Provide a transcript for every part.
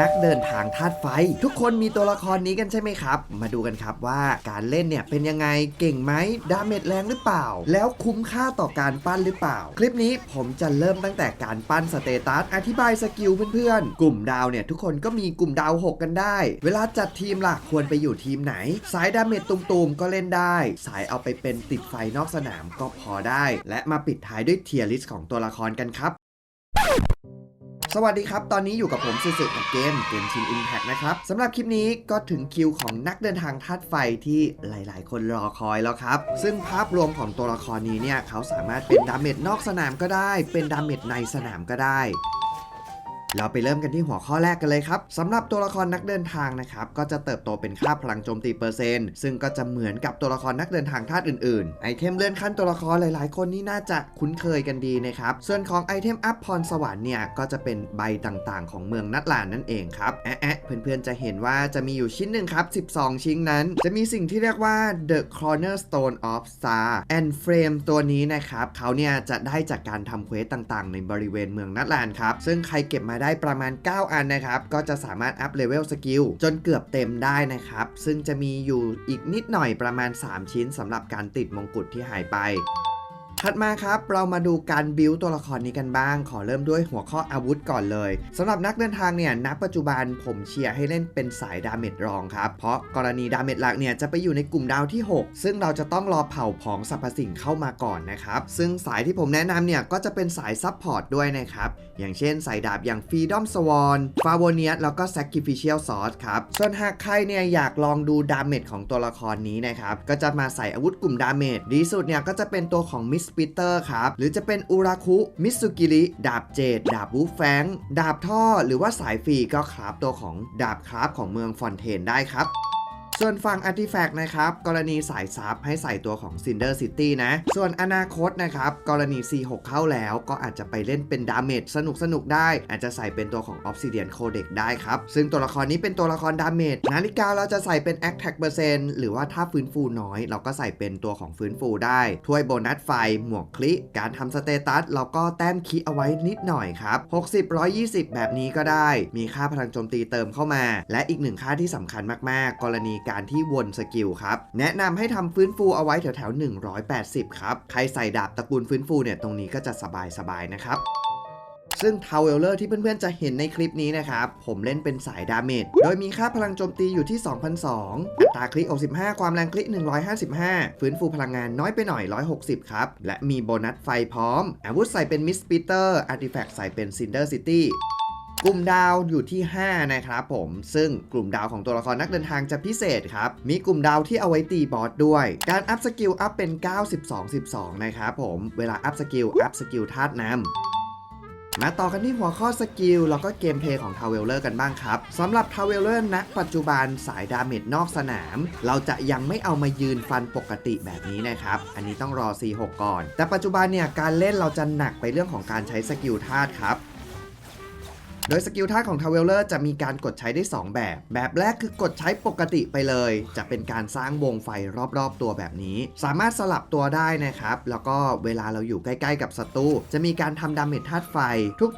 นักเดินทางธาตุไฟ ทุกคนมีตัวละครนี้กันใช่ไหมครับ มาดูกันครับว่าการเล่นเนี่ยเป็นยังไงเก่งไหมดาเมจแรงหรือเปล่า แล้วคุ้มค่าต่อการปั้นหรือเปล่า คลิปนี้ผมจะเริ่มตั้งแต่การปั้นสเตตัสอธิบายสกิลเพื่อนๆ กลุ่มดาวเนี่ยทุกคนก็มีกลุ่มดาว 6 กันได้ เวลาจัดทีมล่ะควรไปอยู่ทีมไหน สายดาเมจตุมๆก็เล่นได้ สายเอาไปเป็นติดไฟนอกสนามก็พอได้ และมาปิดท้ายด้วยเทียร์ลิสของตัวละครกันครับ สวัสดีครับ ตอนนี้อยู่กับผมสื่อกับเกมเกมชินอิมแพ t นะครับสำหรับคลิปนี้ก็ถึงคิวของนักเดินทางธาตุไฟที่หลาย ๆ คนรอคอยแล้วครับ ซึ่งภาพรวมของตัวละครนี้เนี่ย เขาสามารถเป็นดาเมจนอกสนามก็ได้ เป็นดาเมจในสนามก็ได้ เราไปเริ่มกันที่หัวข้อแรกกันเลยครับสำหรับตัวละครนักเดินทางนะครับก็จะเติบโตเป็นค่าพลังโจมตีเปอร์เซ็นต์ซึ่งก็จะเหมือนกับตัวละครนักเดินทางธาตุอื่นๆไอเทมเลื่อนขั้นตัวละครหลายๆ คนนี่น่าจะคุ้นเคยกันดีนะครับส่วนของไอเทมอัพพรสวรรค์เนี่ยก็จะเป็นใบต่างๆ ของเมืองนัดลานนั่นเองครับแอะแอะเพื่อนๆจะเห็นว่าจะมีอยู่ชิ้นหนึ่งครับ 12 ชิ้นนั้น จะมีสิ่งที่เรียกว่า the cornerstone of star and frame ตัวนี้นะครับเขาเนี่ยจะได้จากการทำเควสต่างๆ ในบริเวณเมืองนัดลานครับซึ่งใครเก็บมาได้ได้ประมาณ 9 อันนะครับ ก็จะสามารถอัพเลเวลสกิลจนเกือบเต็มได้นะครับ ซึ่งจะมีอยู่อีกนิดหน่อยประมาณ 3 ชิ้นสำหรับการติดมงกุฎที่หายไป ถัดมาครับเรามาดูการบิวตัวละครนี้กันบ้าง ขอเริ่มด้วยหัวข้ออาวุธก่อนเลยสำหรับนักเดินทางเนี่ยณปัจจุบันผมเชียร์ให้เล่นเป็นสายดาเมจรองครับ เพราะกรณีดาเมจหลักเนี่ยจะไปอยู่ในกลุ่มดาวที่ 6 ซึ่งเราจะต้องรอเผ่าผองสรรพสิ่งเข้ามาก่อนนะครับ ซึ่งสายที่ผมแนะนำเนี่ยก็จะเป็นสายซับพอร์ตด้วยนะครับ อย่างเช่นสายดาบอย่าง Freedom Sworn f a v o n i u s แล้วก็ Sacrificial Sword ครับส่วนหากใครเนี่ยอยากลองดูดาเมจของตัวละครนี้นะครับก็จะมาใส่อาวุธกลุ่มดาเมจดีสุดเนี่ยก็จะเป็นตัวของ Miss Peter ครับ หรือจะเป็นอุราคุ มิสุกิริ ดาบเจด ดาบวูฟแฟง ดาบท่อ หรือว่าสายฟรีก็คราฟตัวของดาบคราฟของเมืองฟอนเทนได้ครับ ส่วนฝั่ง Artifact นะครับ กรณีสายซับให้ใส่ตัวของ Cinder City นะ ส่วนอนาคตนะครับ กรณี C6 เข้าแล้วก็อาจจะไปเล่นเป็นดาเมจสนุกสนุกได้ อาจจะใส่เป็นตัวของ Obsidian Codex ได้ครับ ซึ่งตัวละครนี้เป็นตัวละครดาเมจนาฬิกาเราจะใส่เป็น Attack เปอร์เซ็นต์หรือว่าถ้าฟื้นฟูน้อย เราก็ใส่เป็นตัวของฟื้นฟูได้ ถ้วยโบนัสไฟ หมวกคลิการทำสเตตัสเราก็แต้มคีเอาไว้นิดหน่อยครับ60 120 แบบนี้ก็ได้ มีค่าพลังโจมตีเติมเข้ามา และอีกหนึ่งค่าที่สำคัญมากๆ กรณีการที่วนสกิลครับ แนะนำให้ทำฟื้นฟูเอาไว้แถวๆ180 ครับ ใครใส่ดาบตระกูลฟื้นฟูเนี่ยตรงนี้ก็จะสบายๆนะครับซึ่งทาวเวลเลอร์ที่เพื่อนๆจะเห็นในคลิปนี้นะครับ ผมเล่นเป็นสายดาเมจ โดยมีค่าพลังโจมตีอยู่ที่ 2,002อัตราคลิก65 ความแรงคลิก 155 ฟื้นฟูพลังงานน้อยไปหน่อย 160 ครับ และมีโบนัสไฟพร้อม อาวุธใส่เป็นมิสปีเตอร์อาร์ติแฟกต์ใส่เป็นซินเดอร์ซิตี้ กลุ่มดาวอยู่ที่ 5 นะครับผม ซึ่งกลุ่มดาวของตัวละครนักเดินทางจะพิเศษครับ มีกลุ่มดาวที่เอาไว้ตีบอสด้วย การอัพสกิลอัพเป็น 92 12 นะครับผม เวลาอัพสกิลอัพสกิลธาตุน้ำมาต่อกันที่หัวข้อสกิลแล้วก็เกมเพลย์ของทาวเวลเลอร์กันบ้างครับสำหรับทาวเวลเลอร์ณปัจจุบันสายดาเมจนอกสนาม เราจะยังไม่เอามายืนฟันปกติแบบนี้นะครับ อันนี้ต้องรอ C6 ก่อน แต่ปัจจุบันเนี่ยการเล่นเราจะหนักไปเรื่องของการใช้สกิลธาตุครับ โดยสกิลท่าของทาวเวลเลอร์จะมีการกดใช้ได้ 2 แบบ แบบแรกคือกดใช้ปกติไปเลย จะเป็นการสร้างวงไฟรอบๆตัวแบบนี้ สามารถสลับตัวได้นะครับ แล้วก็เวลาเราอยู่ใกล้ๆกับศัตรูจะมีการทำดาเมจธาตุไฟ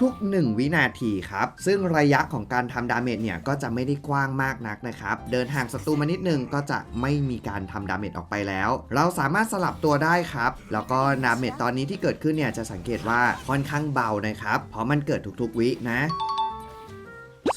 ทุก ๆ 1 วินาทีครับ ซึ่งระยะของการทำดาเมจเนี่ยก็จะไม่ได้กว้างมากนักนะครับ เดินห่างศัตรูมานิดนึงก็จะไม่มีการทำดาเมจออกไปแล้ว เราสามารถสลับตัวได้ครับ แล้วก็ดาเมจตอนนี้ที่เกิดขึ้นเนี่ยจะสังเกตว่าค่อนข้างเบานะครับ เพราะมันเกิดทุกๆ วินะ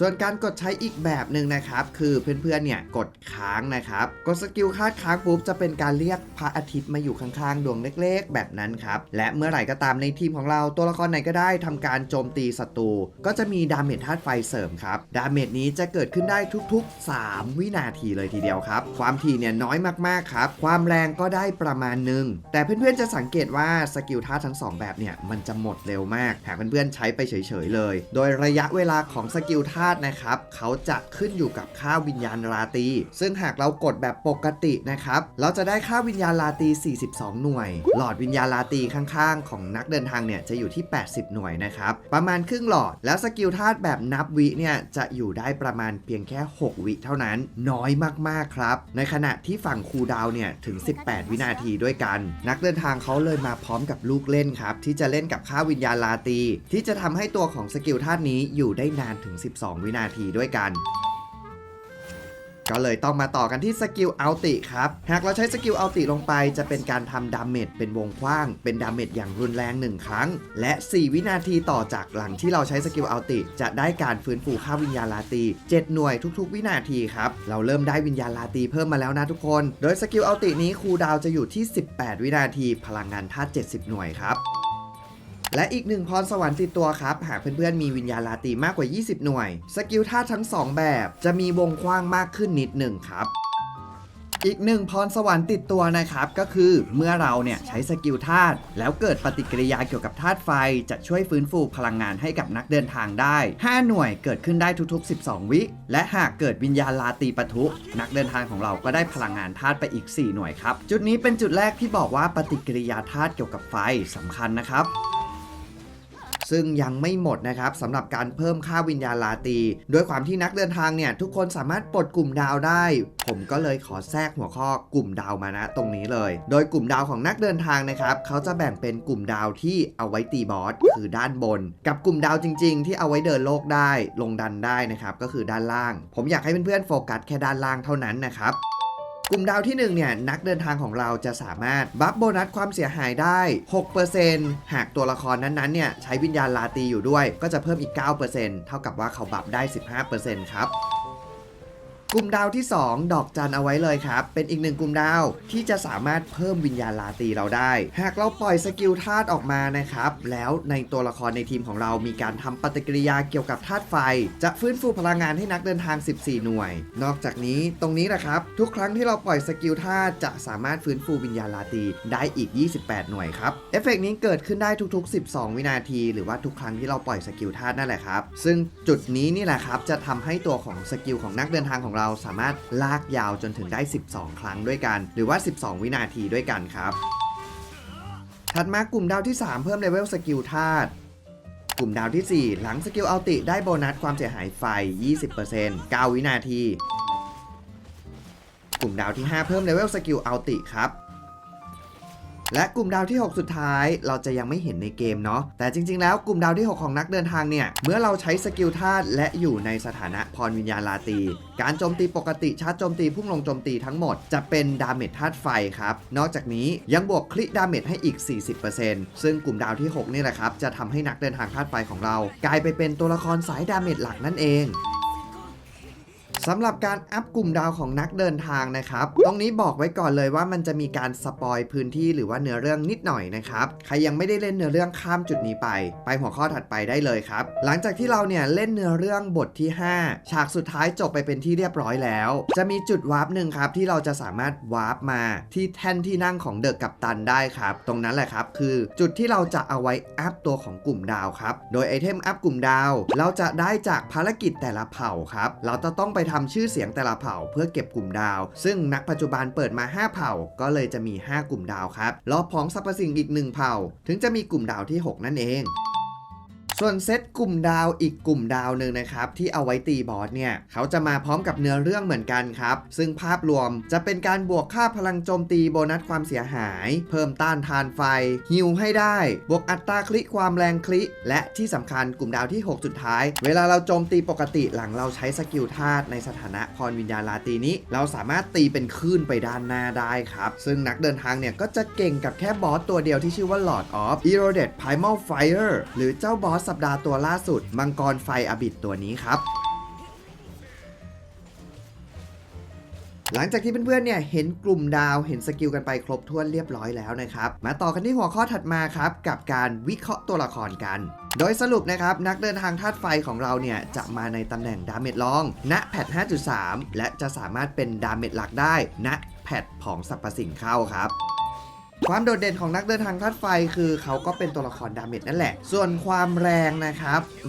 ส่วนการกดใช้อีกแบบหนึ่งนะครับ คือเพื่อนๆเนี่ยกดค้างนะครับ กดสกิลคาดค้างปุ๊บจะเป็นการเรียกพระอาทิตย์มาอยู่ข้างๆ ดวงเล็กๆ แบบนั้นครับ และเมื่อไหร่ก็ตามในทีมของเราตัวละครไหนก็ได้ทำการโจมตีศัตรูก็จะมีดาเมจธาตุไฟเสริมครับ ดาเมจนี้จะเกิดขึ้นได้ทุกๆ 3 วินาทีเลยทีเดียวครับ ความถี่เนี่ยน้อยมากๆครับ ความแรงก็ได้ประมาณหนึ่งแต่เพื่อนๆจะสังเกตว่าสกิลธาตุทั้งสองแบบเนี่ยมันจะหมดเร็วมากหากเพื่อนๆใช้ไปเฉยๆเลย โดยระยะเวลาของสกิลธาตุนะครับเขาจะขึ้นอยู่กับค่าวิญญาณราตี ซึ่งหากเรากดแบบปกตินะครับเราจะได้ค่าวิญญาณราตี 42 หน่วย หลอดวิญญาณราตีข้างๆ ของนักเดินทางเนี่ยจะอยู่ที่ 80 หน่วยนะครับประมาณครึ่งหลอดแล้วสกิลธาตุแบบนับวิเนี่ยจะอยู่ได้ประมาณเพียงแค่ 6 วิเท่านั้น น้อยมากๆครับ ในขณะที่ฝั่งคูดาวเนี่ยถึง 18 วินาทีด้วยกัน นักเดินทางเขาเลยมาพร้อมกับลูกเล่นครับที่จะเล่นกับค่าวิญญาณราตี ที่จะทำให้ตัวของสกิลธาตุนี้อยู่ได้นานถึง 12วินาทีด้วยกัน ก็เลยต้องมาต่อกันที่สกิลอัลติครับ หากเราใช้สกิลอัลติลงไปจะเป็นการทำดาเมจเป็นวงกว้าง เป็นดาเมจอย่างรุนแรง 1 ครั้ง และ 4 วินาทีต่อจากหลังที่เราใช้สกิลอัลติ จะได้การฟื้นฟูค่าวิญญาณลาตี7หน่วยทุกๆ วินาทีครับ เราเริ่มได้วิญญาณลาตีเพิ่มมาแล้วนะทุกคน โดยสกิลอัลตินี้คูลดาวจะอยู่ที่ 18 วินาที พลังงานธาตุ70 หน่วยครับ และอีกหนึ่งพรสวรรค์ติดตัวครับ หากเพื่อนๆมีวิญญาณลาตีมากกว่า 20 หน่วย สกิลธาตุทั้ง 2 แบบ จะมีวงกว้างมากขึ้นนิดหนึ่งครับอีกหนึ่งพรสวรรค์ติดตัวนะครับ ก็คือเมื่อเราเนี่ยใช้สกิลธาตุแล้วเกิดปฏิกิริยาเกี่ยวกับธาตุไฟ จะช่วยฟื้นฟูพลังงานให้กับนักเดินทางได้ 5 หน่วยเกิดขึ้นได้ทุกๆ 12 วิ และหากเกิดวิญญาณลาตีปะทุ นักเดินทางของเราก็ได้พลังงานธาตุไปอีก 4 หน่วยครับ จุดนี้เป็นจุดแรกที่บอกว่าปฏิกิริยาธาตุเกี่ยวกับไฟสำคัญนะครับ ซึ่งยังไม่หมดนะครับสำหรับการเพิ่มค่าวิญญาณลาตีด้วยความที่นักเดินทางเนี่ยทุกคนสามารถปลดกลุ่มดาวได้ ผมก็เลยขอแทรกหัวข้อกลุ่มดาวมานะตรงนี้เลย โดยกลุ่มดาวของนักเดินทางนะครับเขาจะแบ่งเป็นกลุ่มดาวที่เอาไว้ตีบอสคือด้านบน กับกลุ่มดาวจริง ๆ ที่เอาไว้เดินโลกได้ ลงดันได้นะครับก็คือด้านล่าง ผมอยากให้เพื่อนๆโฟกัสแค่ด้านล่างเท่านั้นนะครับ กลุ่มดาวที่ 1 เนี่ย นักเดินทางของเราจะสามารถบัฟโบนัสความเสียหายได้ 6%หากตัวละครนั้นๆ เนี่ย ใช้วิญญาณลาตีอยู่ด้วย ก็จะเพิ่มอีก 9%เท่ากับว่าเขาบัฟได้ 15%ครับ กลุ่มดาวที่ 2 ดอกจันเอาไว้เลยครับ เป็นอีกหนึ่งกลุ่มดาวที่จะสามารถเพิ่มวิญญาณลาตีเราได้ หากเราปล่อยสกิลธาตุออกมานะครับ แล้วในตัวละครในทีมของเรามีการทำปฏิกิริยาเกี่ยวกับธาตุไฟ จะฟื้นฟูพลังงานให้นักเดินทาง 14 หน่วย นอกจากนี้ตรงนี้นะครับ ทุกครั้งที่เราปล่อยสกิลธาตุจะสามารถฟื้นฟูวิญญาณลาตีได้อีก 28 หน่วยครับเอฟเฟกต์นี้เกิดขึ้นได้ทุก ๆ 12 วินาที หรือว่าทุกครั้งที่เราปล่อยสกิลธาตุนั่นแหละครับซึ่งจุดนี้นี่แหละครับจะทำให้ตัวของสกิลของนักเดินทางของเราราสามารถลากยาวจนถึงได้ 12 ครั้งด้วยกัน หรือว่า 12 วินาทีด้วยกันครับ ถัดมากลุ่มดาวที่ 3 เพิ่มเลเวลสกิลธาตุกลุ่มดาวที่ 4 หลังสกิลอัลติได้โบนัสความเสียหายไฟ 20% 9 วินาที กลุ่มดาวที่ 5 เพิ่มเลเวลสกิลอัลติครับ และกลุ่มดาวที่ 6 สุดท้ายเราจะยังไม่เห็นในเกมเนาะแต่จริง ๆ แล้วกลุ่มดาวที่ 6 ของนักเดินทางเนี่ย เมื่อเราใช้สกิลธาตุและอยู่ในสถานะพรวิญญาณลาตี การโจมตีปกติชาร์จโจมตีพุ่งลงโจมตีทั้งหมดจะเป็นดาเมจธาตุไฟครับ นอกจากนี้ยังบวกคลิดาเมจให้อีก 40%ซึ่งกลุ่มดาวที่ 6 นี่แหละครับจะทำให้นักเดินทางธาตุไฟของเรา กลายไปเป็นตัวละครสายดาเมจหลักนั่นเอง สำหรับการอัพกลุ่มดาวของนักเดินทางนะครับ ตรงนี้บอกไว้ก่อนเลยว่ามันจะมีการสปอยพื้นที่หรือว่าเนื้อเรื่องนิดหน่อยนะครับ ใครยังไม่ได้เล่นเนื้อเรื่องข้ามจุดนี้ไป ไปหัวข้อถัดไปได้เลยครับ หลังจากที่เราเนี่ยเล่นเนื้อเรื่องบทที่ 5 ฉากสุดท้ายจบไปเป็นที่เรียบร้อยแล้ว จะมีจุดวาร์ปหนึ่งครับที่เราจะสามารถวาร์ปมาที่แท่นที่นั่งของเดอะกัปตันได้ครับ ตรงนั้นแหละครับคือจุดที่เราจะเอาไว้อัพตัวของกลุ่มดาวครับ โดยไอเทมอัพกลุ่มดาว เราจะได้จากภารกิจแต่ละเผ่าครับ เราจะต้องไปทำชื่อเสียงแต่ละเผ่าเพื่อเก็บกลุ่มดาว ซึ่งนักปัจจุบันเปิดมา 5 เผ่า ก็เลยจะมี 5 กลุ่มดาวครับรอบของสรรพสิ่งอีก 1 เผ่า ถึงจะมีกลุ่มดาวที่ 6 นั่นเอง ส่วนเซตกลุ่มดาวอีกกลุ่มดาวหนึ่งนะครับ ที่เอาไว้ตีบอสเนี่ยเขาจะมาพร้อมกับเนื้อเรื่องเหมือนกันครับ ซึ่งภาพรวมจะเป็นการบวกค่าพลังโจมตีโบนัสความเสียหาย เพิ่มต้านทานไฟฮิวให้ได้ บวกอัตราคลิความแรงคลิ และที่สำคัญกลุ่มดาวที่ 6 สุดท้าย เวลาเราโจมตีปกติหลังเราใช้สกิลธาตุในสถานะพรวิญญาณลาตีนี้ เราสามารถตีเป็นคลื่นไปด้านหน้าได้ครับ ซึ่งนักเดินทางเนี่ยก็จะเก่งกับแค่บอสตัวเดียวที่ชื่อว่า Lord of Eroded Primal Fire หรือเจ้าบอสสัปดาห์ตัวล่าสุด มังกรไฟอบิดตัวนี้ครับ หลังจากที่เพื่อนๆเนี่ยเห็นกลุ่มดาวเห็นสกิลกันไปครบถ้วนเรียบร้อยแล้วนะครับ มาต่อกันที่หัวข้อถัดมาครับ กับการวิเคราะห์ตัวละครกัน โดยสรุปนะครับ นักเดินทางธาตุไฟของเราเนี่ยจะมาในตำแหน่งดาเมจรอง ณแพท 5.3 และจะสามารถเป็นดาเมจหลักได้ณแพทของสรรพสิ่งเข้าครับ ความโดดเด่นของนักเดินทางธาตุไฟคือเขาก็เป็นตัวละครดาเมจนั่นแหละ ส่วนความแรงนะครับอ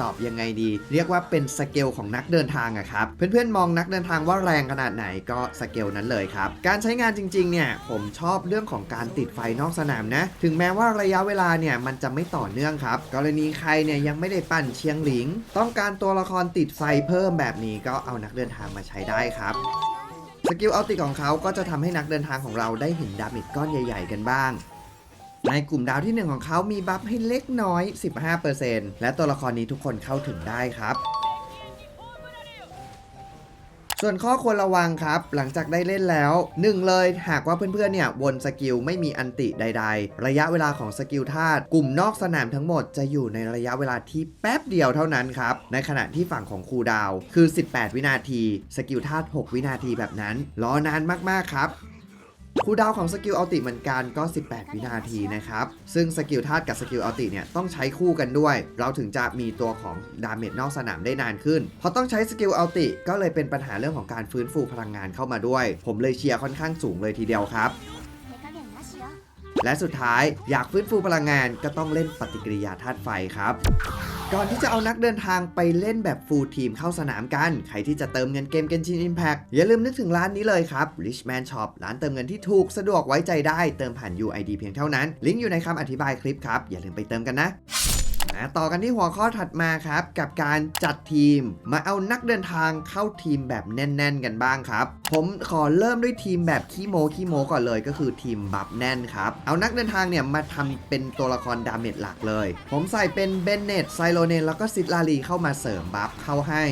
ตอบยังไงดี เรียกว่าเป็นสเกลของนักเดินทางอะครับ เพื่อนๆมองนักเดินทางว่าแรงขนาดไหนก็สเกลนั้นเลยครับ การใช้งานจริงๆเนี่ยผมชอบเรื่องของการติดไฟนอกสนามนะ ถึงแม้ว่าระยะเวลาเนี่ยมันจะไม่ต่อเนื่องครับ กรณีใครเนี่ยยังไม่ได้ปั่นเชียงหลิง ต้องการตัวละครติดไฟเพิ่มแบบนี้ก็เอานักเดินทางมาใช้ได้ครับ สกิลอัลติของเขาก็จะทำให้นักเดินทางของเราได้เห็นดาเมจก้อนใหญ่ ๆ กันบ้าง ในกลุ่มดาวที่ 1 ของเขามีบัฟให้เล็กน้อย 15%และตัวละครนี้ทุกคนเข้าถึงได้ครับ ส่วนข้อควรระวังครับ หลังจากได้เล่นแล้วหนึ่งเลยหากว่าเพื่อนๆเนี่ยวนสกิลไม่มีอันติใด ๆ ระยะเวลาของสกิลธาตุกลุ่มนอกสนามทั้งหมดจะอยู่ในระยะเวลาที่แป๊บเดียวเท่านั้นครับ ในขณะที่ฝั่งของครูดาวคือ 18 วินาที สกิลธาตุ6วินาทีแบบนั้น รอนานมากๆครับ คูดาวของสกิลอัลติเหมือนกันก็ 18 วินาทีนะครับ ซึ่งสกิลธาตุกับสกิลอัลติเนี่ยต้องใช้คู่กันด้วย เราถึงจะมีตัวของดาเมจนอกสนามได้นานขึ้น พอต้องใช้สกิลอัลติก็เลยเป็นปัญหาเรื่องของการฟื้นฟูพลังงานเข้ามาด้วย ผมเลยเชียร์ค่อนข้างสูงเลยทีเดียวครับและสุดท้ายอยากฟื้นฟูพลังงานก็ต้องเล่นปฏิกิริยาธาตุไฟครับ ก่อนที่จะเอานักเดินทางไปเล่นแบบฟูลทีมเข้าสนามกัน ใครที่จะเติมเงินเกมเกนชินอิมแพ t อย่าลืมนึกถึงร้านนี้เลยครับ Richman Shop ร้านเติมเงินที่ถูกสะดวกไว้ใจได้เติมผ่าน UID เพียงเท่านั้น ลิงก์อยู่ในคำอธิบายคลิปครับ อย่าลืมไปเติมกันนะ มาต่อกันที่หัวข้อถัดมาครับ กับการจัดทีม มาเอานักเดินทางเข้าทีมแบบแน่น ๆ กันบ้างครับ ผมขอเริ่มด้วยทีมแบบขี้โมขี้โมก่อนเลยก็คือทีมบัฟแน่นครับเอานักเดินทางเนี่ยมาทำเป็นตัวละครดาเมจหลักเลย ผมใส่เป็นเบนเนตไซโลเนนแล้วก็ซิดลารีเข้ามาเสริมบัฟเข้าให้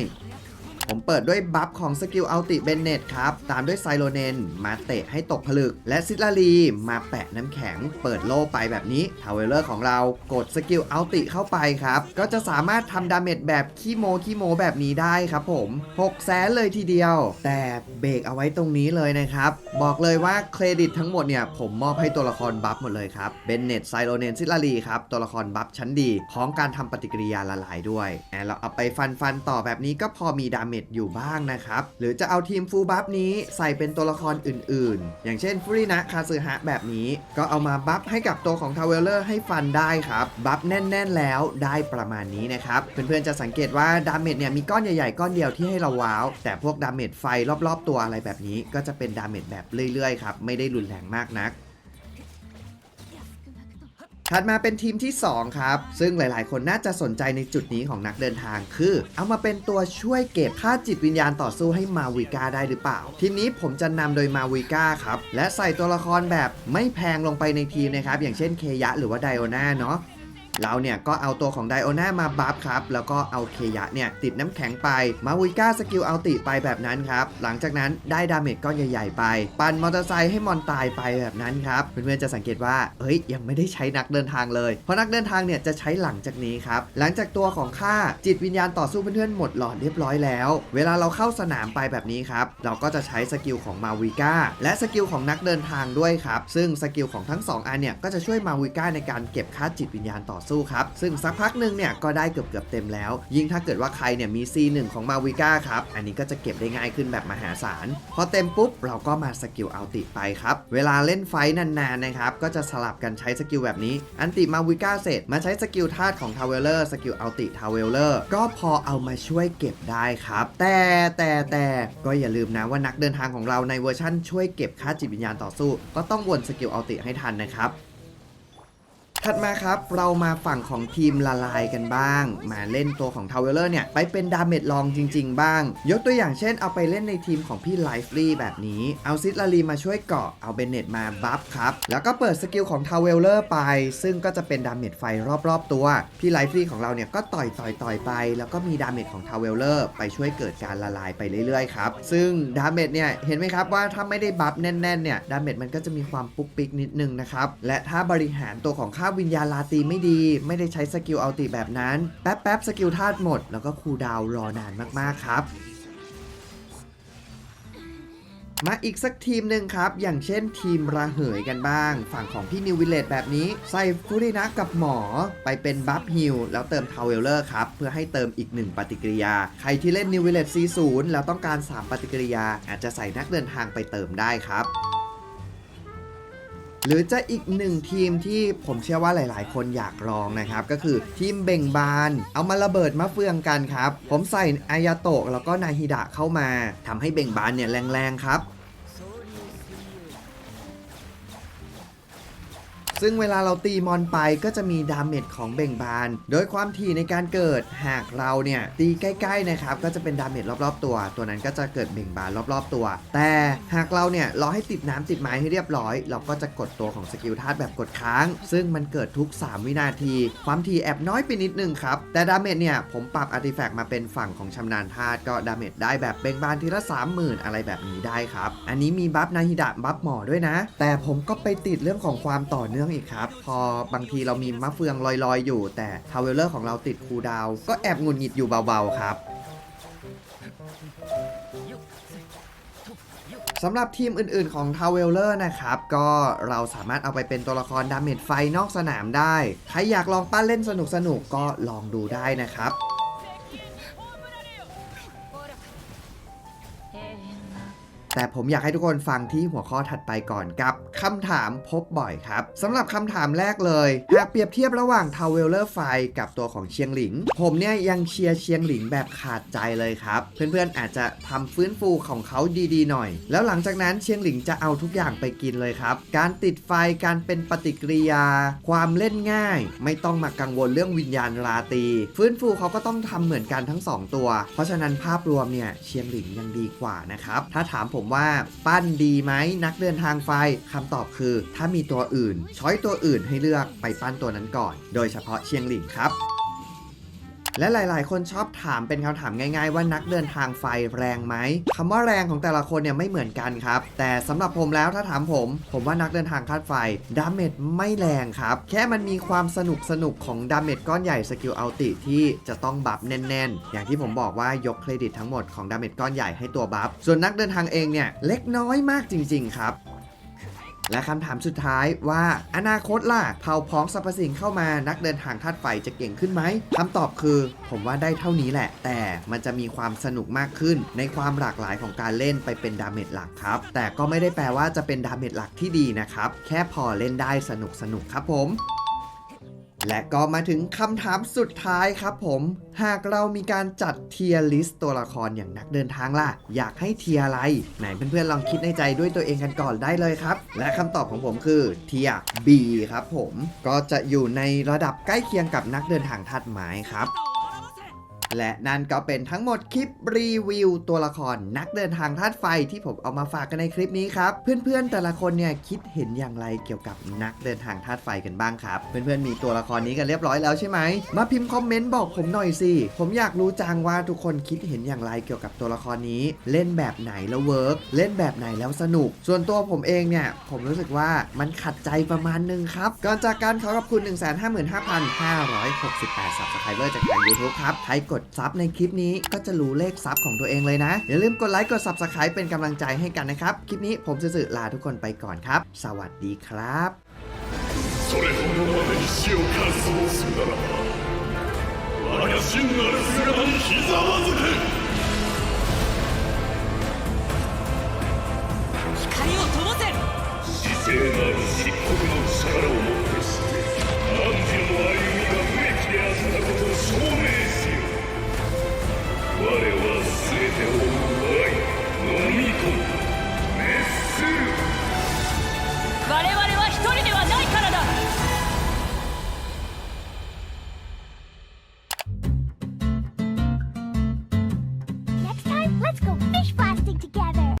ผมเปิดด้วยบัฟของสกิลอัลติเบนเนตครับ ตามด้วยไซโลเนนมาเตะให้ตกผลึก และซิลารีมาแปะน้ำแข็ง เปิดโล่ไปแบบนี้ทาวเวลเลอร์ของเรากดสกิลอัลติเข้าไปครับ ก็จะสามารถทำดาเมจแบบขี้โมขี้โมแบบนี้ได้ครับผม6แสนเลยทีเดียว แต่เบรกเอาไว้ตรงนี้เลยนะครับ บอกเลยว่าเครดิตทั้งหมดเนี่ยผมมอบให้ตัวละครบัฟหมดเลยครับเบนเนตไซโลเนนซิลารีครับตัวละครบัฟชั้นดีพร้อมการทำปฏิกิริยาละลายด้วยแอนเราเอาไปฟันฟันต่อแบบนี้ก็พอมีดาเมจอยู่บ้างนะครับ หรือจะเอาทีมฟูลบัฟนี้ใส่เป็นตัวละครอื่นๆ อย่างเช่นฟรินะคาซึฮะแบบนี้ ก็เอามาบัฟให้กับตัวของทาวเวลเลอร์ให้ฟันได้ครับ บัฟแน่น ๆ แล้วได้ประมาณนี้นะครับ เพื่อนๆจะสังเกตว่าดาเมจเนี่ยมีก้อนใหญ่ๆ ก้อนเดียวที่ให้เราว้าว แต่พวกดาเมจไฟรอบๆ ตัวอะไรแบบนี้ ก็จะเป็นดาเมจแบบเรื่อยๆครับไม่ได้รุนแรงมากนัก ถัดมาเป็นทีมที่ 2 ครับ ซึ่งหลาย ๆ คนน่าจะสนใจในจุดนี้ของนักเดินทาง คือ เอามาเป็นตัวช่วยเก็บค่าจิตวิญญาณต่อสู้ให้มาวิกาได้หรือเปล่า ทีมนี้ผมจะนำโดยมาวิกาครับ และใส่ตัวละครแบบไม่แพงลงไปในทีมนะครับ อย่างเช่นเคยะหรือว่าไดโอนาเนาะ เราเนี่ยก็เอาตัวของไดโอนามาบัฟครับ แล้วก็เอาเคยะเนี่ยติดน้ำแข็งไป มาวิก้าสกิลเอัลติไปแบบนั้นครับ หลังจากนั้นได้ดาเมจก้อนใหญ่ ๆ ไป ปั่นมอเตอร์ไซค์ให้มอนตายไปแบบนั้นครับ เพื่อนๆจะสังเกตว่า เฮ้ย ยังไม่ได้ใช้นักเดินทางเลย เพราะนักเดินทางเนี่ยจะใช้หลังจากนี้ครับ หลังจากตัวของข้าจิตวิญญาณต่อสู้เพื่อนๆหมดหลอดเรียบร้อยแล้ว เวลาเราเข้าสนามไปแบบนี้ครับ เราก็จะใช้สกิลของมาวิก้าและสกิลของนักเดินทางด้วยครับ ซึ่งสกิลของทั้งสองอันเนี่ยก็จะช่วยมาวิก้าในการเก็บค่าจิตวิญญาณต่อสครับ ซึ่งสักพักหนึ่งเนี่ยก็ได้เกือบเกือบเต็มแล้ว ยิ่งถ้าเกิดว่าใครเนี่ยมี C1 ของมาวิก้าครับ อันนี้ก็จะเก็บได้ง่ายขึ้นแบบมหาศาล พอเต็มปุ๊บเราก็มาสกิลอัลติไปครับ เวลาเล่นไฟนานๆนะครับก็จะสลับกันใช้สกิลแบบนี้ อันติมาวิก้าเสร็จมาใช้สกิลธาตุของทาวเวลเลอร์สกิลอัลติทาวเวลเลอร์ก็พอเอามาช่วยเก็บได้ครับ แต่แต่แต่ก็อย่าลืมนะว่านักเดินทางของเราในเวอร์ชั่นช่วยเก็บค่าจิตวิญญาณต่อสู้ ก็ต้องวนสกิลอัลติให้ทันนะครับ ถัดมาครับ เรามาฝั่งของทีมละลายกันบ้าง มาเล่นตัวของทาวเวลเลอร์เนี่ย ไปเป็นดาเมจลองจริง ๆ บ้าง ยกตัวอย่างเช่นเอาไปเล่นในทีมของพี่ไลฟ์ลีแบบนี้ เอาซิดลารีมาช่วยเกาะเอาเบนเนตมาบัฟครับ แล้วก็เปิดสกิลของทาวเวลเลอร์ไป ซึ่งก็จะเป็นดาเมจไฟรอบๆตัว พี่ไลฟ์ลีของเราเนี่ยก็ต่อยต่อยต่อยไป แล้วก็มีดาเมจของทาวเวลเลอร์ไปช่วยเกิดการละลายไปเรื่อยๆครับซึ่งดาเมจเนี่ยเห็นไหมครับว่าถ้าไม่ได้บัฟแน่นๆเนี่ยดาเมจมันก็จะมีความปุ๊กปิ๊กนิดนึงนะครับและถ้าบริหารตัวของค่าวิญญาณลาตีไม่ดี ไม่ได้ใช้สกิลอัลติแบบนั้น แป๊บแป๊บๆสกิลธาตุหมด แล้วก็คูลดาวรอนานมากๆครับ มาอีกสักทีมหนึ่งครับ อย่างเช่นทีมระเหยกันบ้าง ฝั่งของพี่นิววิลเลตแบบนี้ ใส่ฟูรินะกับหมอไปเป็นบัฟฮิลแล้วเติมทาวเวลเลอร์ครับ เพื่อให้เติมอีก 1 ปฏิกิริยา ใครที่เล่นนิววิลเลต C0 แล้วต้องการ 3 ปฏิกิริยา อาจจะใส่นักเดินทางไปเติมได้ครับ หรือจะอีกหนึ่งทีมที่ผมเชื่อว่าหลาย ๆ คนอยากลองนะครับ ก็คือทีมเบ่งบาน เอามาระเบิดมะเฟืองกันครับ ผมใส่อายาโตะแล้วก็นาฮิดะเข้ามาทำให้เบ่งบานเนี่ยแรง ๆ ครับ ซึ่งเวลาเราตีมอนไปก็จะมีดาเมจของเบ่งบาน โดยความถี่ในการเกิดหากเราเนี่ยตีใกล้ๆนะครับก็จะเป็นดาเมจรอบๆตัว ตัวนั้นก็จะเกิดเบ่งบานรอบๆตัว แต่หากเราเนี่ยรอให้ติดน้ำติดไม้ให้เรียบร้อย เราก็จะกดตัวของสกิลธาตุแบบกดค้าง ซึ่งมันเกิดทุก 3 วินาที ความถี่แอบน้อยไปนิดนึงครับ แต่ดาเมจเนี่ยผมปรับอาร์ติแฟกต์มาเป็นฝั่งของชำนาญธาตุก็ดาเมจได้แบบเบ่งบานทีละ 30,000 อะไรแบบนี้ได้ครับ อันนี้มีบัฟนาฮิดะบัฟหมอด้วยนะ แต่ผมก็ไปติดเรื่องของความต่อเนื่องอีกครับ พอบางทีเรามีมะเฟืองลอยๆ อยู่ แต่ทาวเวลเลอร์ของเราติดคูดาว ก็แอบหงุดหงิดอยู่เบาๆครับสำหรับทีมอื่นๆของ t w e l l e r นะครับ ก็เราสามารถเอาไปเป็นตัวละครดาเมจไฟนอกสนามได้ ใครอยากลองปั้นเล่นสนุกๆก็ลองดูได้นะครับ แต่ผมอยากให้ทุกคนฟังที่หัวข้อถัดไปก่อนกับคำถามพบบ่อยครับสำหรับคำถามแรกเลยหากเปรียบเทียบระหว่างทาวเวลเลอร์ไฟกับตัวของเชียงหลิง ผมเนี่ยยังเชียร์เชียงหลิงแบบขาดใจเลยครับ เพื่อนๆอาจจะทำฟื้นฟูของเขาดีๆหน่อย แล้วหลังจากนั้นเชียงหลิงจะเอาทุกอย่างไปกินเลยครับ การติดไฟการเป็นปฏิกิริยา ความเล่นง่าย ไม่ต้องมากังวลเรื่องวิญญาณราตรีฟื้นฟูเขาก็ต้องทำเหมือนกันทั้งสองตัว เพราะฉะนั้นภาพรวมเนี่ยเชียงหลิงยังดีกว่านะครับถ้าถามผมว่าปั้นดีไหมนักเดินทางไฟคำตอบคือ ถ้ามีตัวอื่น ช้อยตัวอื่นให้เลือกไปปั้นตัวนั้นก่อน โดยเฉพาะเชียงหลิงครับ และหลาย ๆ คนชอบถามเป็นคำถามง่าย ๆ ว่านักเดินทางไฟแรงไหมคำว่าแรงของแต่ละคนเนี่ยไม่เหมือนกันครับ แต่สำหรับผมแล้วถ้าถามผม ผมว่านักเดินทางคาดไฟดาเมจไม่แรงครับ แค่มันมีความสนุกสนุกของดาเมจก้อนใหญ่สกิลอัลติที่จะต้องบัฟแน่น ๆ อย่างที่ผมบอกว่ายกเครดิตทั้งหมดของดาเมจก้อนใหญ่ให้ตัวบัฟส่วนนักเดินทางเองเนี่ยเล็กน้อยมากจริง ๆ ครับ และคำถามสุดท้ายว่าอนาคตล่ะเผาพ้องสรรพสิ่งเข้ามานักเดินทางธาตุไฟจะเก่งขึ้นไหมคำตอบคือ ผมว่าได้เท่านี้แหละ แต่มันจะมีความสนุกมากขึ้น ในความหลากหลายของการเล่นไปเป็นดาเมจหลักครับ แต่ก็ไม่ได้แปลว่าจะเป็นดาเมจหลักที่ดีนะครับ แค่พอเล่นได้สนุกสนุกครับผม และก็มาถึงคำถามสุดท้ายครับผม หากเรามีการจัดเทียร์ลิสต์ตัวละครอย่างนักเดินทางล่ะ อยากให้เทียร์อะไร ไหนเพื่อนๆลองคิดในใจด้วยตัวเองกันก่อนได้เลยครับ และคำตอบของผมคือเทียร์ B ครับผม ก็จะอยู่ในระดับใกล้เคียงกับนักเดินทางทัดไม้ครับ และนั่นก็เป็นทั้งหมดคลิปรีวิวตัวละครนักเดินทางธาตุไฟที่ผมเอามาฝากกันในคลิปนี้ครับ เพื่อนๆแต่ละคนเนี่ยคิดเห็นอย่างไรเกี่ยวกับนักเดินทางธาตุไฟกันบ้างครับ เพื่อนๆมีตัวละครนี้กันเรียบร้อยแล้วใช่ไหมมาพิมพ์คอมเมนต์บอกผมหน่อยสิผมอยากรู้จังว่าทุกคนคิดเห็นอย่างไรเกี่ยวกับตัวละครนี้ เล่นแบบไหนแล้วเวิร์กเล่นแบบไหนแล้วสนุก ส่วนตัวผมเองเนี่ยผมรู้สึกว่ามันขัดใจประมาณนึงครับก่อนจากการขอขอบคุณ 155,568 subscriber จากทาง YouTube ครับใครกดดซับในคลิปนี้ก็จะรู้เลขซับของตัวเองเลยนะ อย่าลืมกดไลค์กดซับสไครป์เป็นกำลังใจให้กันนะครับ คลิปนี้ผมจะสื่อลาทุกคนไปก่อนครับ สวัสดีครับそれほどまで死を完走するならば怪しんなる姿